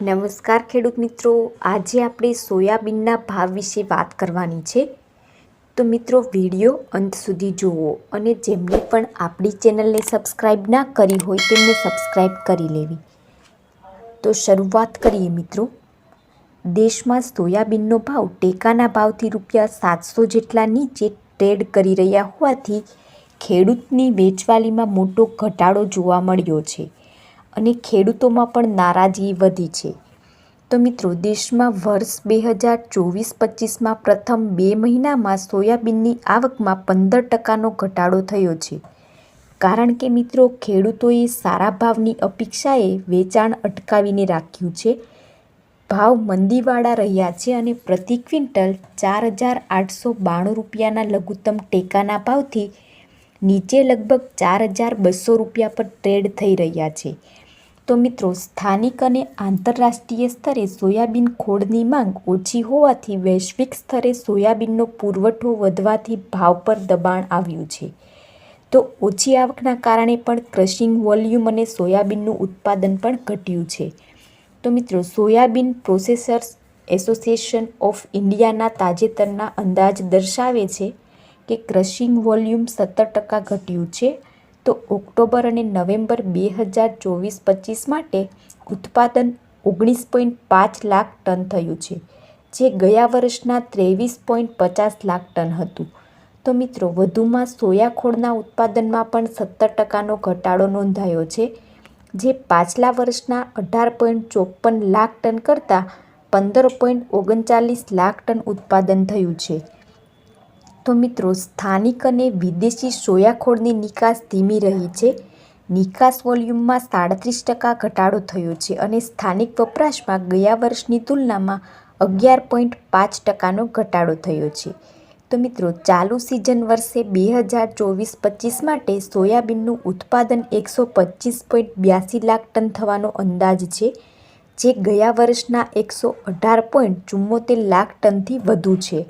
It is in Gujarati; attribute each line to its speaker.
Speaker 1: નમસ્કાર ખેડૂત મિત્રો. આજે આપણે સોયાબીનના ભાવ વિશે વાત કરવાની છે. તો મિત્રો, વીડિયો અંત સુધી જુઓ અને જેમને પણ આપણી ચેનલને સબસ્ક્રાઈબ ના કરી હોય તેમને સબસ્ક્રાઈબ કરી લેવી. તો શરૂઆત કરીએ મિત્રો. દેશમાં સોયાબીનનો ભાવ ટેકાના ભાવથી રૂપિયા સાતસો જેટલા નીચે ટ્રેડ કરી રહ્યા હોવાથી ખેડૂતની વેચવાલીમાં મોટો ઘટાડો જોવા મળ્યો છે. અને ખેડૂતોમાં પણ નારાજગી વધી છે. તો મિત્રો, દેશમાં વર્ષ બે હજાર ચોવીસ પચીસમાં પ્રથમ બે મહિનામાં સોયાબીનની આવકમાં પંદર ટકાનો ઘટાડો થયો છે. કારણ કે મિત્રો, ખેડૂતોએ સારા ભાવની અપેક્ષાએ વેચાણ અટકાવીને રાખ્યું છે. ભાવ મંદીવાળા રહ્યા છે અને પ્રતિ ક્વિન્ટલ ચાર હજાર આઠસો બાણું રૂપિયાના લઘુત્તમ ટેકાના ભાવથી નીચે લગભગ ચાર હજાર બસો રૂપિયા પર ટ્રેડ થઈ રહ્યા છે. તો મિત્રો, સ્થાનિક અને આંતરરાષ્ટ્રીય સ્તરે સોયાબીન ખોળની માંગ ઓછી હોવાથી વૈશ્વિક સ્તરે સોયાબીનનો પુરવઠો વધવાથી ભાવ પર દબાણ આવ્યું છે. તો ઓછી આવકના કારણે પણ ક્રશિંગ વોલ્યુમ અને સોયાબીનનું ઉત્પાદન પણ ઘટ્યું છે. તો મિત્રો, સોયાબીન પ્રોસેસર્સ એસોસિએશન ઓફ ઇન્ડિયાના તાજેતરના અંદાજ દર્શાવે છે કે ક્રશિંગ વોલ્યુમ સત્તર ટકા ઘટ્યું છે તો ઓક્ટોબર અને નવેમ્બર બે હજાર ચોવીસ પચીસ માટે ઉત્પાદન ઓગણીસ પોઈન્ટ પાંચ લાખ ટન થયું છે, જે ગયા વર્ષના ત્રેવીસ પોઈન્ટ પચાસ લાખ ટન હતું. તો મિત્રો, વધુમાં સોયાખોળના ઉત્પાદનમાં પણ સત્તર ટકાનો ઘટાડો નોંધાયો છે, જે પાછલા વર્ષના અઢાર પોઈન્ટ ચોપન લાખ ટન કરતાં પંદર પોઈન્ટ ઓગણચાલીસ લાખ ટન ઉત્પાદન થયું છે. તો મિત્રો, સ્થાનિક અને વિદેશી સોયાખોળની નિકાસ ધીમી રહી છે. નિકાસ વોલ્યુમમાં સાડત્રીસ ટકા ઘટાડો થયો છે અને સ્થાનિક વપરાશમાં ગયા વર્ષની તુલનામાં અગિયાર પોઈન્ટ પાંચ ટકાનો ઘટાડો થયો છે. તો મિત્રો, ચાલુ સિઝન વર્ષે બે હજાર ચોવીસ પચીસ માટે સોયાબીનનું ઉત્પાદન એકસો પચીસ પોઈન્ટ બ્યાસી લાખ ટન થવાનો અંદાજ છે, જે ગયા વર્ષના એકસો અઢાર પોઈન્ટ ચુમ્મોતેર લાખ ટનથી વધુ છે.